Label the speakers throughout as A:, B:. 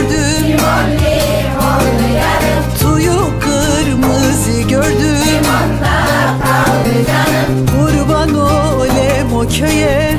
A: gördüm. Tuyu kırmızı gördüm. Kurban olem o köye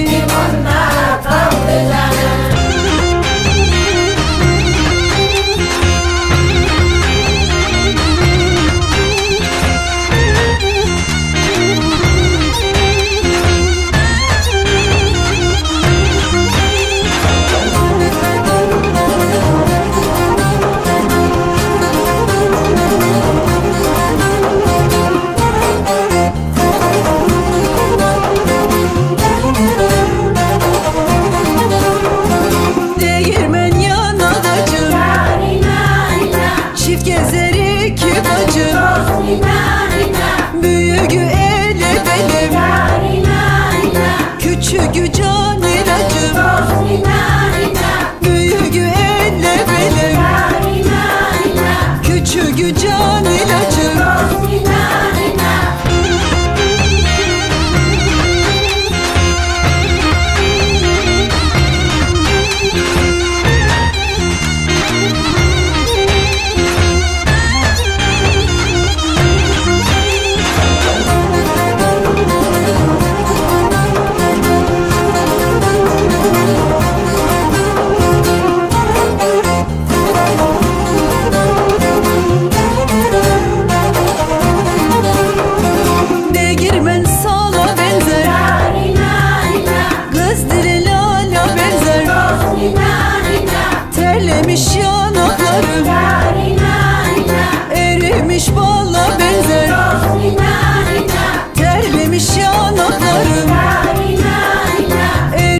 A: You just. yanaklarım Erimiş balla benzer.